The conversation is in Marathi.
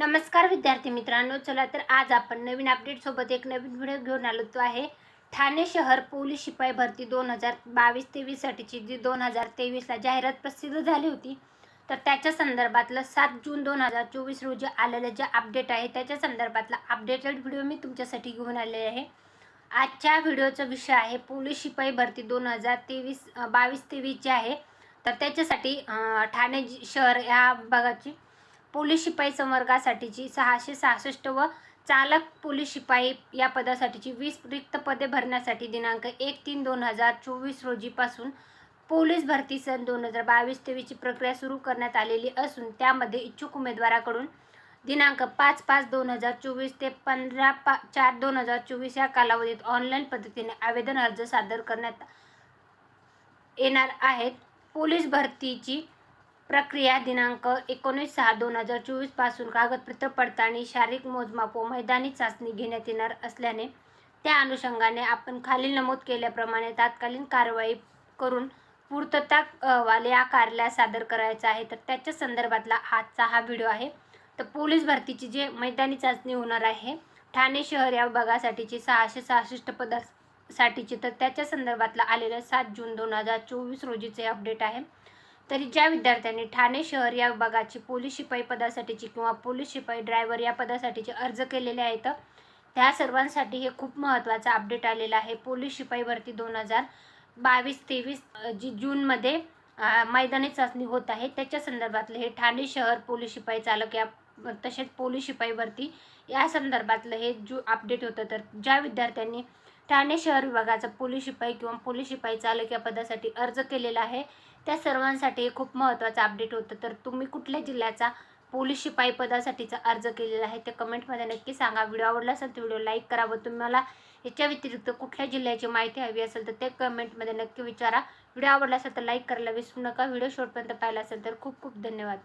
नमस्कार विद्यार्थी मित्रांनो चला तर आज आपण नवीन अपडेट सोबत एक नवीन व्हिडिओ घेऊन आलो तो आहे ठाणे शहर पोलीस शिपाई भरती दोन हजार बावीस तेवीससाठीची जी दोन हजार तेवीसला जाहिरात प्रसिद्ध झाली होती. तर त्याच्या संदर्भातलं सात जून दोन हजार चोवीस रोजी आलेलं जे अपडेट आहे त्याच्या संदर्भातला अपडेटेड व्हिडिओ मी तुमच्यासाठी घेऊन आलेले आहे. आजच्या व्हिडिओचा विषय आहे पोलीस शिपाई भरती दोन हजार तेवीस बावीस तेवीसची आहे तर त्याच्यासाठी ठाणे शहर या भागाची पोलीस शिपाई संवर्गासाठीची सहाशे सहासष्ट व चालक पोलीस शिपाई या पदासाठीची वीस रिक्त पदे भरण्यासाठी दिनांक एक तीन दोन हजार चोवीस रोजीपासून पोलीस भरती सन दोन हजार बावीस तेवीसची प्रक्रिया सुरू करण्यात आलेली असून त्यामध्ये इच्छुक उमेदवाराकडून दिनांक पाच पाच दोन हजार चोवीस ते पंधरा पा चार दोन हजार चोवीस या कालावधीत ऑनलाईन पद्धतीने आवेदन अर्ज सादर करण्यात येणार आहेत. पोलीस भरतीची प्रक्रिया दिनांक एकोणीस सहा दोन हजार चोवीसपासून कागदपत्र पडताळणी शारीरिक मोजमाप व मैदानी चाचणी घेण्यात येणार असल्याने त्या अनुषंगाने आपण खालील नमूद केल्याप्रमाणे तात्कालीन कारवाई करून पूर्तता अहवाल या कार्यालयात सादर करायचा आहे. तर त्याच्या संदर्भातला आजचा हा व्हिडिओ आहे. तर पोलीस भरतीची जे मैदानी चाचणी होणार आहे ठाणे शहर या विभागासाठीची सहाशे सहासष्ट पदासाठीची तर त्याच्या संदर्भातला आलेलं सात जून दोन हजार चोवीस रोजीचे अपडेट आहे. तरी ज्या विद्यार्थ्यांनी ठाणे शहर या विभागाची पोलीस शिपाई पदासाठीची किंवा पोलीस शिपाई ड्रायव्हर या पदासाठीचे अर्ज केलेले आहेत त्या सर्वांसाठी हे खूप महत्त्वाचं अपडेट आलेलं आहे. पोलीस शिपाई भरती दोन हजार बावीस तेवीस जी जूनमध्ये मैदानी चाचणी होत आहे. त्याच्या संदर्भातलं हे ठाणे शहर पोलीस शिपाई चालक या तसेच पोलीस शिपाई भरती या संदर्भातलं हे जू अपडेट होतं. तर ज्या विद्यार्थ्यांनी ठाणे शहर विभागाचा पोलीस शिपाई किंवा पोलीस शिपाई चालक या पदासाठी अर्ज केलेला आहे. त्या सर्वांसाठी हे खूप महत्त्वाचं अपडेट होतं. तर तुम्ही कुठल्या जिल्ह्याचा पोलीस शिपाई पदासाठीचा अर्ज केलेला आहे ते कमेंटमध्ये नक्की सांगा. व्हिडिओ आवडला असेल तर व्हिडिओ लाईक करा व तुम्हाला याच्या व्यतिरिक्त कुठल्या जिल्ह्याची माहिती हवी असेल तर ते कमेंटमध्ये नक्की विचारा. व्हिडिओ आवडला असेल तर लाईक करायला विसरू नका. व्हिडिओ शेवटपर्यंत पाहिला असेल तर खूप खूप धन्यवाद.